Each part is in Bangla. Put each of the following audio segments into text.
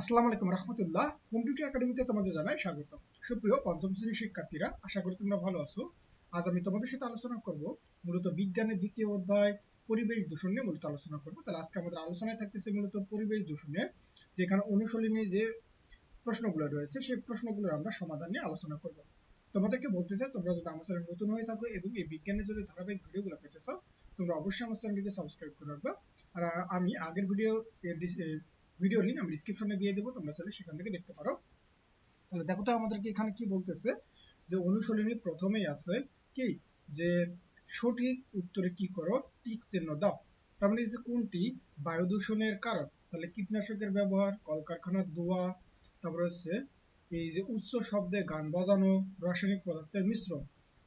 আসসালামু আলাইকুম রহমতুল্লাহ। হোম ডিউটি একাডেমিতে তোমাদের জানাই স্বাগত সুপ্রিয় পঞ্চম শ্রেণির শিক্ষার্থীরা, আশা করি তোমরা ভালো আছো। আজ আমি তোমাদের সাথে আলোচনা করব মূলত বিজ্ঞানের দ্বিতীয় অধ্যায়, পরিবেশ দূষণ নিয়ে মূলত আলোচনা করব। তাহলে আজকে আমাদের আলোচনায় থাকতেছে মূলত পরিবেশ দূষণের, যেখানে অনুশীলনী যে প্রশ্নগুলো রয়েছে, সেই প্রশ্নগুলোর আমরা সমাধান নিয়ে আলোচনা করব। তোমাদেরকে বলতে চাই, তোমরা যদি আমার চ্যানেল নতুন হয়ে থাকো এবং এই বিজ্ঞানের যদি ধারাবাহিক ভিডিওগুলো পেতে চাও, তোমরা অবশ্যই আমার চ্যানেলটিকে সাবস্ক্রাইব করে রাখবে। আর আমি আগের ভিডিও ভিডিও লিঙ্ক আমি ডিসক্রিপশনে দিয়ে দেবো, তোমরা চাইলে সেখান থেকে দেখতে পারো। তাহলে দেখো তো আমাদেরকে এখানে কি বলতেছে, যে অনুশীলনী প্রথমেই আছে কি, যে সঠিক উত্তরে কি করো, টিক চিহ্ন দাও। তার মানে যে কোনটি? বায়ু দূষণের কারণ। তাহলে কীটনাশকের ব্যবহার, কলকারখানার ধোঁয়া, তারপর হচ্ছে এই যে উচ্চ শব্দে গান বাজানো, রাসায়নিক পদার্থের মিশ্রণ।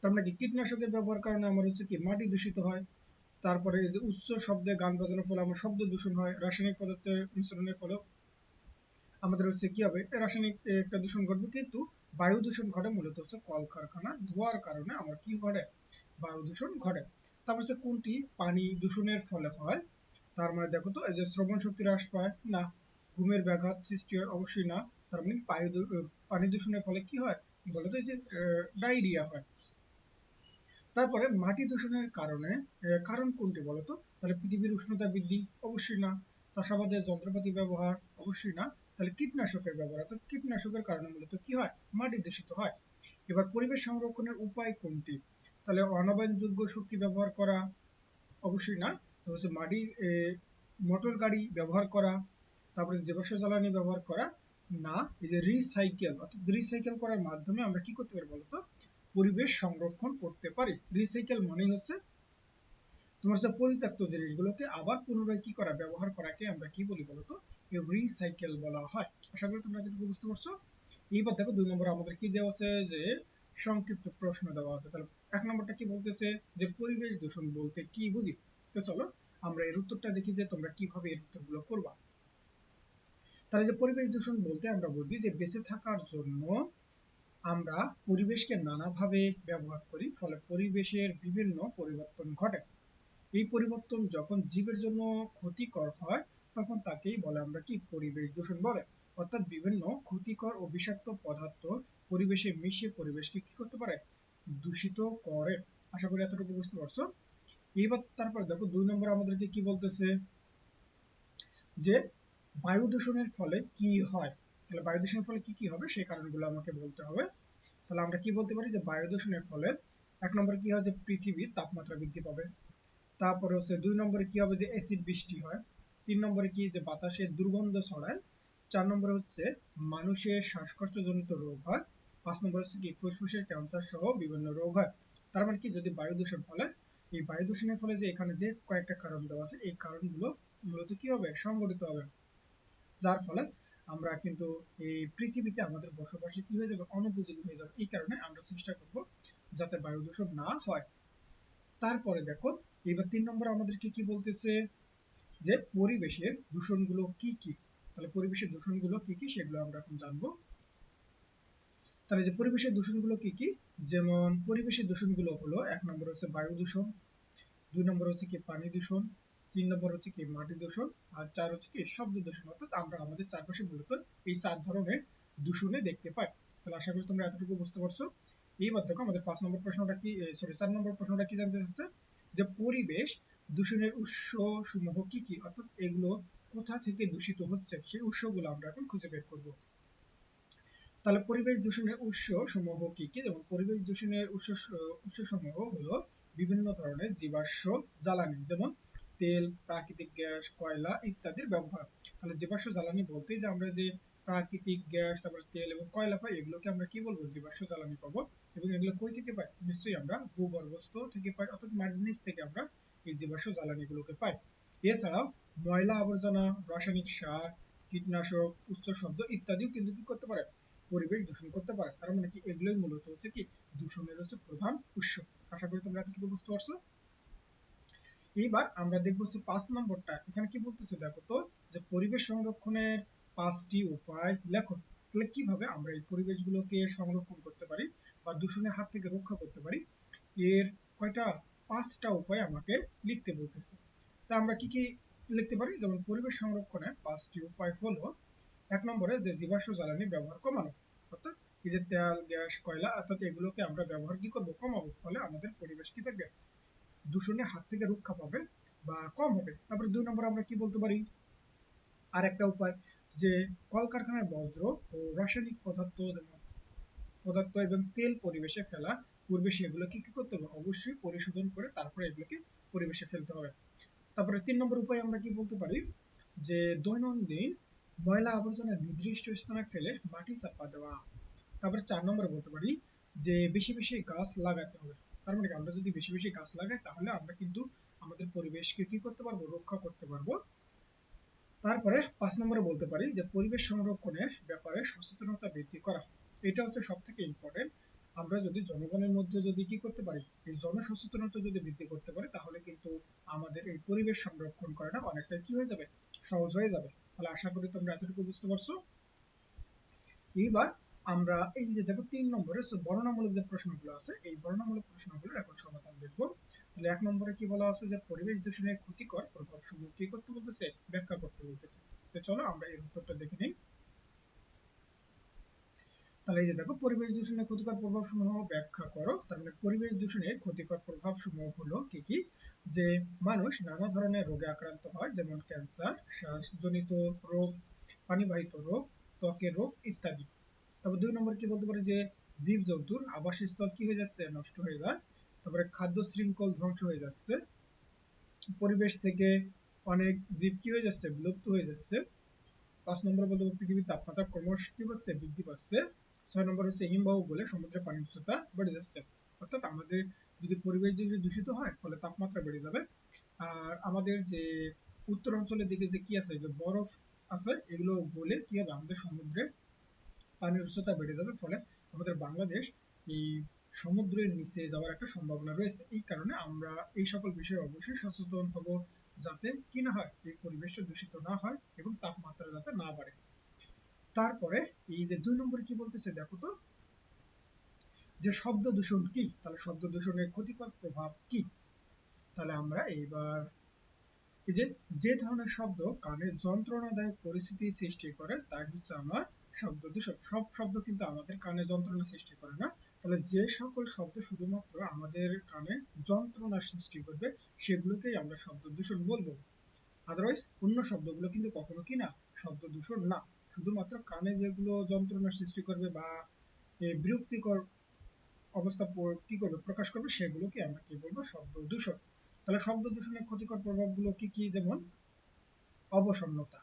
তার মানে কি, কীটনাশকের ব্যবহার কারণে আমার হচ্ছে কি, মাটি দূষিত হয়। তারপরে এই যে উচ্চ শব্দে গান বাজানোর ফলে আমার শব্দ দূষণ হয়, রাসায়নিক পদার্থের মিশ্রণের ফলে আমাদের হচ্ছে কি হবে রাসায়নিক একটা দূষণ ঘটবে, কিন্তু বায়ু দূষণ ঘটে মূলত হচ্ছে কলকারখানা ধোয়ার কারণে। আমার কি ঘটে? বায়ু দূষণ ঘটে। তারপর হচ্ছে কোনটি? পানি দূষণের ফলে হয়। তার মানে দেখো তো, এই যে শ্রবণ শক্তি হ্রাস পায়, না। ঘুমের ব্যাঘাত সৃষ্টি হয়, অবশ্যই না। তার মানে পানি দূষণের ফলে কি হয়? বলতো এই যে ডায়রিয়া হয়। তারপরে মাটি দূষণের কারণে কারণ কোনটি বলতো? তাহলে পৃথিবীর উষ্ণতা বৃদ্ধি, অবশ্যই না। চাষাবাদের যন্ত্রপাতি ব্যবহার, অবশ্যই না। তাহলে কীটনাশকের ব্যবহার, অর্থাৎ কীটনাশকের কারণে মূলত কি হয়? মাটি দূষিত হয়। এবার পরিবেশ সংরক্ষণের উপায় কোনটি? তাহলে অনবায়নযোগ্য শক্তি ব্যবহার করা, অবশ্যই না। হচ্ছে মাটি মোটর গাড়ি ব্যবহার করা, তারপরে জীবাশ্ম জ্বালানি ব্যবহার করা, না। এই যে রিসাইকেল অর্থাৎ রিসাইকেল করার মাধ্যমে আমরা কি করতে পারি বলতো? পরিবেশ সংরক্ষণ করতে পারি। রিসাইকেল মানেই হচ্ছে তোমার যে পরিত্যক্ত জিনিসগুলোকে আবার পুনরায় কি করা, ব্যবহার করাকে আমরা কি বলি বলতো? রিসাইকেল বলা হয়। আশা করি তোমরা যেটুকু বুঝতে পারছ। এইবার দেখো দুই নম্বর আমাদের কি দেওয়া আছে যে সংক্ষিপ্ত প্রশ্ন দেওয়া আছে। তাহলে এক নম্বরটা কি বলতেছে? যে পরিবেশ দূষণ বলতে কি বুঝি? তো চলো আমরা এর উত্তরটা দেখি যে তোমরা কীভাবে এর উত্তরগুলো করবা। তাহলে যে পরিবেশ দূষণ বলতে আমরা বুঝি যে বেঁচে থাকার জন্য আমরা পরিবেশকে নানাভাবে ব্যবহার করি, ফলে পরিবেশের বিভিন্ন পরিবর্তন ঘটে। এই পরিবর্তন যখন জীবের জন্য ক্ষতিকর হয়, তখন তাকেই বলে আমরা কি? পরিবেশ দূষণ বলে। অর্থাৎ বিভিন্ন ক্ষতিকর ও বিষাক্ত পদার্থ পরিবেশে মিশিয়ে পরিবেশকে কি করতে পারে? দূষিত করে। আশা করি এতটুকু বুঝতে পারছ। এইবার তারপর দেখো, দুই নম্বর আমাদেরকে কি বলতেছে? যে বায়ু দূষণের ফলে কি হয়? তাহলে বায়ু দূষণের ফলে কি কি হবে? সেই কারণগুলো আমাকে বলতে হবে। তাহলে আমরা কি বলতে পারি? যে বায়ু দূষণের ফলে এক নম্বরে কি হয়? যে পৃথিবীর তাপমাত্রা বৃদ্ধি পাবে। তারপরে হচ্ছে দুই নম্বরে কি হবে? যে অ্যাসিড বৃষ্টি হয়। তিন নম্বরে কি? যে বাতাসে দুর্গন্ধ ছড়ায়। চার নম্বরে হচ্ছে মানুষের শ্বাসকষ্টজনিত রোগ হয়। পাঁচ নম্বর হচ্ছে কি? ফুসফুসের ক্যান্সার সহ বিভিন্ন রোগ হয়। তার মানে কি? যদি বায়ু দূষণ ফলে, এই বায়ু দূষণের ফলে যে এখানে যে কয়েকটা কারণ দেওয়া আছে, এই কারণগুলো মূলত কি হবে? সংগঠিত হবে। যার ফলে আমরা কিন্তু এই পৃথিবীতে আমাদের বসবাসে কি হয়ে যাবে? অনুপযোগী হয়ে যাবে। এই কারণে আমরা চেষ্টা করব যাতে বায়ু দূষণ না হয়। তারপরে দেখো, এবার তিন নম্বর আমাদেরকে কি বলতেছে? যে পরিবেশের দূষণগুলো কি কি? তাহলে পরিবেশের দূষণগুলো কি কি সেগুলো আমরা এখন জানব। তাহলে যে পরিবেশের দূষণগুলো কি কি? যেমন পরিবেশের দূষণগুলো হলো, এক নম্বর হচ্ছে বায়ু দূষণ দুই নম্বর হচ্ছে কি পানি দূষণ তিন নম্বর হচ্ছে কি মাটি দূষণ, আর চার হচ্ছে কি, শব্দ দূষণ। অর্থাৎ আমরা আমাদের চারপাশে মূলত এই চার ধরনের দূষণে দেখতে পাই। তাহলে আশা করি তোমরা এতটুকু বুঝতে পারছ। এইবার দেখো আমাদের পাঁচ নম্বর প্রশ্নটা কি সরি চার নম্বর প্রশ্নটা কি জানতে চাচ্ছে? যে পরিবেশ দূষণের উৎস সমূহ কি কি? অর্থাৎ এগুলো কোথা থেকে দূষিত হচ্ছে? সেই উৎসগুলো আমরা এখন খুঁজে বের করব। তাহলে পরিবেশ দূষণের উৎস সমূহ কি কি? যেমন পরিবেশ দূষণের উৎস উৎস সমূহ হলো বিভিন্ন ধরনের জীবাশ্ম, জ্বালানি, যেমন তেল, প্রাকৃতিক গ্যাস, কয়লা ইত্যাদির ব্যবহার। তাহলে জীবাশ্ম জ্বালানি বলতে যে আমরা যে প্রাকৃতিক গ্যাস, তারপর তেল এবং কয়লা পাই, এগুলোকে আমরা কি বলব? জীবাশ্ম জ্বালানি পাবো। এবং এগুলো কই থেকে পাই? নিশ্চয়ই আমরা ভূগর্ভস্থ থেকে পাই, অর্থাৎ মাটির থেকে আমরা এই জীবাশ্ম জ্বালানিগুলোকে পাই। এছাড়াও ময়লা আবর্জনা, রাসায়নিক সার, কীটনাশক, উচ্চ শব্দ ইত্যাদিও কিন্তু কি করতে পারে? পরিবেশ দূষণ করতে পারে। তার মানে কি এগুলোই মূলত হচ্ছে কি? দূষণের হচ্ছে প্রধান উৎস। আশা করি তোমরা এতটুকু বুঝতে পারছ। এইবার আমরা দেখব হচ্ছে পাঁচ নম্বরটা। এখানে কি বলতেছে দেখো তো, যে পরিবেশ সংরক্ষণের পাঁচটি উপায় লেখো। তাহলে কীভাবে আমরা এই পরিবেশগুলোকে সংরক্ষণ করতে পারি বা দূষণের হাত থেকে রক্ষা করতে পারি? এর কয়টা, পাঁচটা উপায় আমাকে লিখতে বলতেছে। তা আমরা কি কি লিখতে পারি? যেমন পরিবেশ সংরক্ষণের পাঁচটি উপায় হলো, এক নম্বরে যে জীবাশ্ম জ্বালানি ব্যবহার কমানো। অর্থাৎ এই যে তেল, গ্যাস, কয়লা, অর্থাৎ এগুলোকে আমরা ব্যবহার কি করব? কমাবো। ফলে আমাদের পরিবেশ কি থাকবে? দূষণের হাত থেকে রক্ষা পাবে বা কম হবে। তারপরে দুই নম্বর আমরা কি বলতে পারি? আর একটা উপায় যে কলকারখানার বজ্র ও রাসায়নিক পদার্থ যেমন পদার্থ এবং তেল পরিবেশে ফেলা, পূর্বে সেগুলোকে কি করতে হবে? অবশ্যই পরিশোধন করে তারপরে এগুলোকে পরিবেশে ফেলতে হবে। তারপরে তিন নম্বর উপায় আমরা কি বলতে পারি? যে দৈনন্দিন ময়লা আবর্জনা নির্দিষ্ট স্থানে ফেলে মাটি চাপা দেওয়া। তারপরে চার নম্বরে বলতে পারি যে বেশি বেশি গাছ লাগাতে হবে। তার মানে আমরা যদি বেশি বেশি গাছ লাগাই, তাহলে আমরা কিন্তু আমাদের পরিবেশকে কি করতে পারব? রক্ষা করতে পারব। তারপরে পাঁচ নম্বরে বলতে পারি যে, পরিবেশ সংরক্ষণের ব্যাপারে সচেতনতা বৃদ্ধি করা। এটা হচ্ছে সব থেকে ইম্পর্টেন্ট আমরা যদি জনগণের মধ্যে যদি কি করতে পারি, এই জনসচেতনতা যদি বৃদ্ধি করতে পারি, তাহলে কিন্তু আমাদের এই পরিবেশ সংরক্ষণ করাটা অনেকটা কি হয়ে যাবে? সহজ হয়ে যাবে। তাহলে আশা করি তোমরা এতটুকু বুঝতে পারছ। এইবার আমরা এই যে দেখো তিন নম্বরে বর্ণনামূলক যে প্রশ্নগুলো আছে, এই বর্ণনামূলক প্রশ্নগুলোর এখন সমাধান দেখব। তাহলে এক নম্বরে কি বলা আছে যে, পরিবেশ দূষণের ক্ষতিকর প্রভাব সমূহ কি করতে বলতেছে? ব্যাখ্যা করতে বলতেছে। তো চলো আমরা এর উত্তরটা দেখে নিই। তাহলে এই যে দেখো, পরিবেশ দূষণের ক্ষতিকর প্রভাব সমূহ ব্যাখ্যা করো। তার মানে পরিবেশ দূষণের ক্ষতিকর প্রভাব সমূহ হলো কি কি? যে মানুষ নানা ধরনের রোগে আক্রান্ত হয়, যেমন ক্যান্সার, শ্বাসজনিত রোগ, পানিবাহিত রোগ, ত্বকের রোগ ইত্যাদি। তারপর দুই নম্বর কি বলতে পারে যে জীব জন্তুর আবাসস্থল কি হয়ে যাচ্ছে? নষ্ট হয়ে যায়। তারপরে খাদ্য শৃঙ্খল ধ্বংস হয়ে যাচ্ছে। পরিবেশ থেকে অনেক জীব কি হয়ে যাচ্ছে? বিলুপ্ত হয়ে যাচ্ছে। পাঁচ নম্বর বলতে পৃথিবীর তাপমাত্রা ক্রমশ কি হচ্ছে? বৃদ্ধি পাচ্ছে। ছয় নম্বর হচ্ছে হিমবাহ বলে সমুদ্রের পানি উচ্চতা বেড়ে যাচ্ছে। অর্থাৎ আমাদের যদি পরিবেশ যদি দূষিত হয়, ফলে তাপমাত্রা বেড়ে যাবে। আর আমাদের যে উত্তর অঞ্চলের দিকে যে কি আছে, যে বরফ আছে, এগুলো গলে কি হবে? আমাদের সমুদ্রে পানির উচ্চতা বেড়ে যাবে ফলে আমাদের বাংলাদেশ এই সমুদ্রের নিচে যাওয়ার একটা সম্ভাবনা রয়েছে। এই কারণে আমরা এই সকল বিষয়ে অবশ্যই সচেতন হব যাতে কি না হয়, এই পরিবেশটা দূষিত না হয় এবং তাপমাত্রা যাতে না বাড়ে। তারপরে এই যে দুই নম্বরে কি বলতেছে দেখো তো, যে শব্দ দূষণ কি? তাহলে শব্দ দূষণের ক্ষতিকর প্রভাব কি? তাহলে আমরা এইবার এই যে যে ধরনের শব্দ কানে যন্ত্রণাদায়ক পরিস্থিতি সৃষ্টি করে তাই হচ্ছে আমার শব্দ দূষণ সব শব্দ কিন্তু আমাদের কানে যন্ত্রণা সৃষ্টি করে না। তাহলে যে সকল শব্দ শুধুমাত্র আমাদের কানে যন্ত্রণা সৃষ্টি করবে, সেগুলোকেই আমরা শব্দ দূষণ বলব। আদারওয়াইজ অন্য শব্দগুলো কিন্তু কখনো কি না, শব্দ দূষণ না। শুধুমাত্র কানে যেগুলো যন্ত্রণা সৃষ্টি করবে বা বিরক্তিকর অবস্থা কি করবে, প্রকাশ করবে, সেগুলোকে আমরা কি বলব, শব্দ দূষণ। তাহলে শব্দ দূষণের ক্ষতিকর প্রভাবগুলো কি কি? যেমন অবসন্নতা।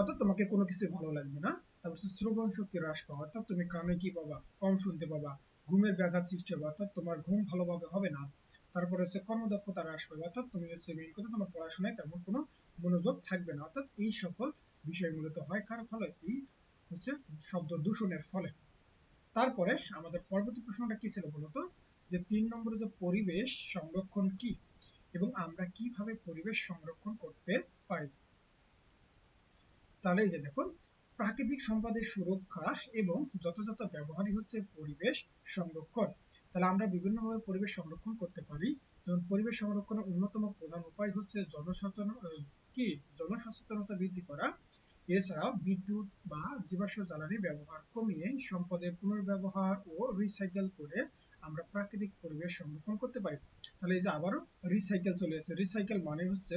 অর্থাৎ তোমাকে কোনো কিছু ভালো লাগবে না। তারপর শ্রবণ শক্তি হ্রাস পাওয়া, অর্থাৎ তুমি কানে কি পাবা, কম শুনতে পাবা, ঘুমের ব্যাঘাত সৃষ্টি হবে, অর্থাৎ তোমার ঘুম ভালোভাবে হবে না। তারপরে হচ্ছে কর্মদক্ষতা হ্রাস পাবে, অর্থাৎ তুমি হচ্ছে মেইন কথা তোমার পড়াশোনায় তেমন কোনো মনোযোগ থাকবে না। অর্থাৎ এই সকল বিষয় মূলত হয় কার ফলে? এই হচ্ছে শব্দ দূষণের ফলে। তারপরে আমাদের পরবর্তী প্রশ্নটা কি ছিল বলতো? যে তিন নম্বরে যে পরিবেশ সংরক্ষণ কি? এবং আমরা কীভাবে পরিবেশ সংরক্ষণ করতে পারি? তাহলে এই যে দেখুন, প্রাকৃতিক সম্পদের সুরক্ষা এবং যথাযথ ব্যবহারই হচ্ছে পরিবেশ সংরক্ষণ। তাহলে আমরা বিভিন্নভাবে পরিবেশ সংরক্ষণ করতে পারি। যেমন পরিবেশ সংরক্ষণের অন্যতম প্রধান উপায় হচ্ছে জনসচেতন কি? জনসচেতনতা বৃদ্ধি করা। এছাড়াও বিদ্যুৎ বা জীবাশ্ম জ্বালানি ব্যবহার কমিয়ে সম্পদের পুনর্ব্যবহার ও রিসাইকেল করে আমরা প্রাকৃতিক পরিবেশ সংরক্ষণ করতে পারি। তাহলে এই যে আবারও রিসাইকেল চলে এসেছে। রিসাইকেল মানে হচ্ছে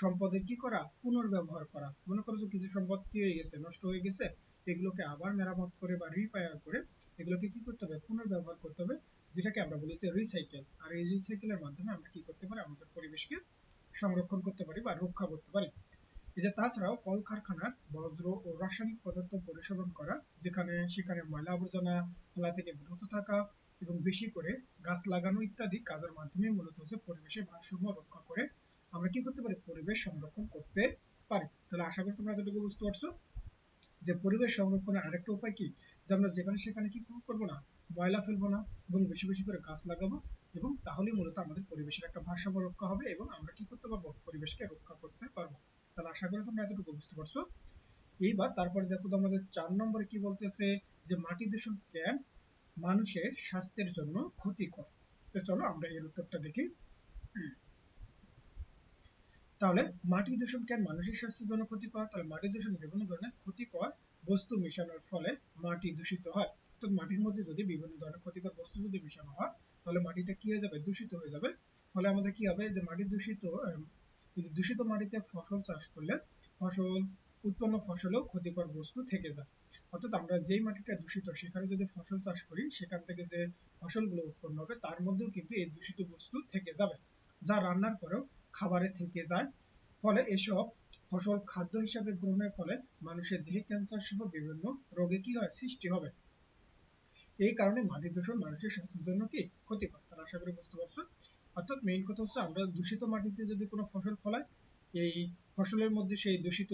সম্পদের কি করা? পুনর্ব্যবহার করা। মনে করো যে কিছু সম্পদ কি হয়ে গেছে, নষ্ট হয়ে গেছে, এগুলোকে আবার মেরামত করে বা রিপেয়ার করে এগুলোকে কি করতে হবে? পুনর্ব্যবহার করতে হবে, যেটাকে আমরা বলি যে রিসাইকেল আর এই রিসাইকেলের মাধ্যমে আমরা কি করতে পারি? আমাদের পরিবেশকে সংরক্ষণ করতে পারি বা রক্ষা করতে পারি। তাছাড়াও কলকারখানার বজ্র ও রাসায়নিক পদার্থ পরিশোধন করা, যেখানে সেখানে ময়লা আবর্জনা ফেলা থেকে বিরত থাকা এবং বেশি করে গাছ লাগানো ইত্যাদি কাজের মাধ্যমে মূলত হচ্ছে পরিবেশের ভারসাম্য রক্ষা করে আমরা কি করতে পারি? পরিবেশ সংরক্ষণ করতে পারি। তাহলে আশা করি তোমরা এতটুকু বুঝতে পারছ যে পরিবেশ সংরক্ষণের আরেকটা উপায় কি? যে আমরা যেখানে সেখানে কি করব না? ময়লা ফেলব না এবং বেশি বেশি করে গাছ লাগাবো এবং তাহলেই মূলত আমাদের পরিবেশের একটা ভারসাম্য রক্ষা হবে এবং আমরা কি করতে পারব? পরিবেশকে রক্ষা করতে পারব। তাহলে আশা করি তোমরা এতটুকু বুঝতে পারছ। এইবার তারপরে দেখো তো আমাদের চার নম্বরে কি বলতেছে যে মাটি দূষণ কেন মানুষের স্বাস্থ্যের জন্য ক্ষতিকর। তো চলো আমরা এর উত্তরটা দেখি। তাহলে মাটি দূষণ কেন মানুষের স্বাস্থ্যের জন্য ক্ষতিকর? তাহলে মাটি দূষণ বিভিন্ন ধরনের ক্ষতিকর বস্তু মেশানোর ফলে মাটি দূষিত হয়। তো মাটির মধ্যে যদি বিভিন্ন ধরনের ক্ষতিকর বস্তু যদি মেশানো হয়, তাহলে মাটিটা কি হয়ে যাবে? দূষিত হয়ে যাবে। ফলে আমাদের কি হবে? যে মাটি দূষিত দূষিত মাটিতে ফসল চাষ করলে ফসল, উৎপন্ন ফসলেও ক্ষতিকর বস্তু থেকে যায়। অর্থাৎ আমরা যেই মাটিটা দূষিত, সেখানে যদি ফসল চাষ করি, সেখান থেকে যে ফসলগুলো উৎপন্ন হবে, তার মধ্যেও কিন্তু এই দূষিত বস্তু থেকে যাবে। যা রান্নার পরেও খাবারে থেকে যায়। ফলে এসব ফসল খাদ্য হিসাবে গ্রহণের ফলে মানুষের দেহে ক্যান্সার সহ বিভিন্ন রোগে কি হয় সৃষ্টি হবে। এই কারণে মাটি দূষণ মানুষের স্বাস্থ্যের জন্য কি ক্ষতিকর? তারা আশা করি বুঝতে পারছ। অর্থাৎ মেইন কথা হচ্ছে আমরা দূষিত মাটিতে যদি কোনো ফসল ফলাই এই ফসলের মধ্যে সেই দূষিত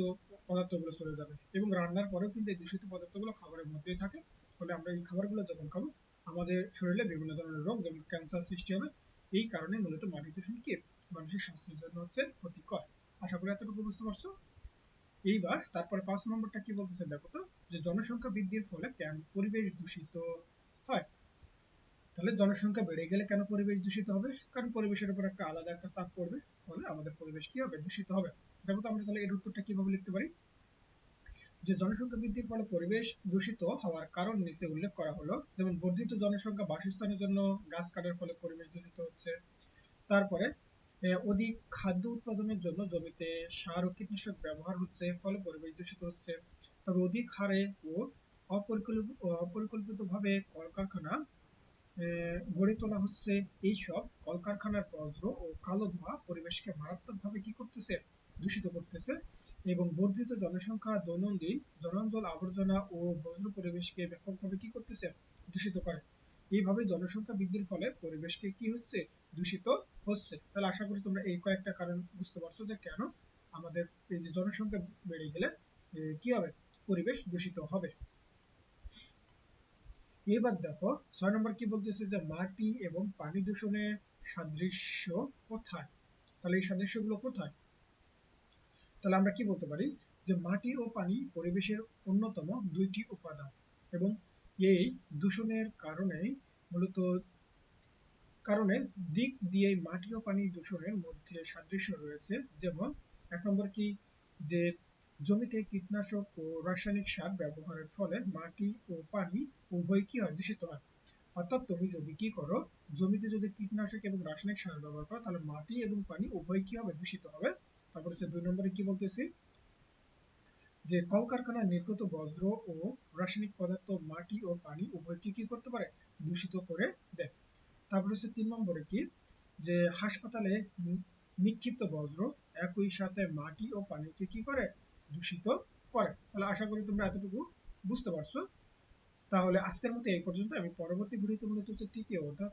পদার্থগুলো চলে যাবে এবং রান্নার পরেও কিন্তু এই দূষিত পদার্থগুলো খাবারের মধ্যেই থাকে। ফলে আমরা এই খাবারগুলো যখন খাব, আমাদের শরীরে বিভিন্ন ধরনের রোগ যেমন ক্যান্সার সৃষ্টি হবে এই কারণে মূলত মাটি দূষণ কি? মানুষের স্বাস্থ্যের জন্য হচ্ছে ক্ষতিকর। আশা করি এতটুকু বুঝতে পারছ? এইবার তারপরে পাঁচ নম্বরটা কি বলতেছে দেখো তো, যে জনসংখ্যা বৃদ্ধির ফলে কেন পরিবেশ দূষিত হয়? তাহলে জনসংখ্যা বেড়ে গেলে কেন পরিবেশ দূষিত হবে? কারণ পরিবেশের উপর একটা আলাদা একটা চাপ পড়বে, ফলে আমাদের পরিবেশ কি হবে? দূষিত হবে। দেখো তো আমরা তাহলে এর উত্তরটা কীভাবে লিখতে পারি? যে জনসংখ্যা বৃদ্ধির ফলে পরিবেশ দূষিত হওয়ার কারণ নিচে উল্লেখ করা হলো। যেমন বর্ধিত জনসংখ্যা বাসস্থানের জন্য গাছ কাটার ফলে পরিবেশ দূষিত হচ্ছে। তারপরে অধিক খাদ্য উৎপাদনের জন্য জমিতে সার ও কীটনাশক ব্যবহার হচ্ছে ফলে পরিবেশ দূষিত হচ্ছে। তবে অধিক হারে ও অপরিকল্পিত অপরিকল্পিতভাবে কলকারখানা গড়ে তোলা হচ্ছে। এইসব কলকারখানার বজ্র ও কালো ধোঁয়া পরিবেশকে মারাত্মকভাবে কি করতেছে? দূষিত করতেছে। এবং বর্ধিত জনসংখ্যা দৈনন্দিন জনাঞ্চল আবর্জনা ও বজ্র পরিবেশকে ব্যাপকভাবে কি করতেছে? দূষিত করে। এইভাবে জনসংখ্যা বৃদ্ধির ফলে পরিবেশকে কি হচ্ছে? দূষিত হচ্ছে। তাহলে আশা করি তোমরা এই কয়েকটা কারণ বুঝতে পারছ যে কেন আমাদের এই যে জনসংখ্যা বেড়ে গেলে কি হবে? পরিবেশ দূষিত হবে। এবার দেখো, ছয় নম্বর কি বলতেছে যে মাটি এবং পানি দূষণের সাদৃশ্য কোথায়? তাহলে এই সাদৃশ্যগুলো কোথায়? তাহলে আমরা কি বলতে পারি? যে মাটি ও পানি পরিবেশের অন্যতম দুইটি উপাদান এবং এই দূষণের কারণে মূলত কারণে দিক দিয়ে মাটি ও পানি দূষণের মধ্যে সাদৃশ্য রয়েছে। যেমন এক নম্বর কি? যে জমিতে কীটনাশক ও রাসায়নিক সার ব্যবহারের ফলে মাটি ও পানি উভয় কি হয় দূষিত হয়? অর্থাৎ তুমি যদি কি করো, জমিতে যদি কীটনাশক এবং রাসায়নিক সার ব্যবহার করো, তাহলে মাটি এবং পানি উভয় কি হবে দূষিত হবে? তারপরে সে দুই নম্বরে কি বলতেছি? যে কলকারখানার নির্গত বজ্র ও রাসায়নিক পদার্থ, মাটি ও পানি উভয়কে কি করতে পারে? দূষিত করে দেয়। তারপরে হচ্ছে তিন নম্বরে কি? যে হাসপাতালে নিক্ষিপ্ত বজ্র একই সাথে মাটি ও পানিকে কি করে? দূষিত করে। তাহলে আশা করি তোমরা এতটুকু বুঝতে পারছ। তাহলে আজকের মতো এই পর্যন্ত। আমি পরবর্তী ভিডিওতে মূলত হচ্ছে তৃতীয় অধ্যায়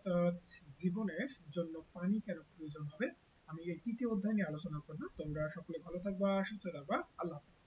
জীবনের জন্য পানি কেন প্রয়োজন হবে? আমি এই তৃতীয় অধ্যায় নিয়ে আলোচনা করব তোমরা সকলে ভালো থাকবা, সুস্থ থাকবা। আল্লাহ হাফিজ।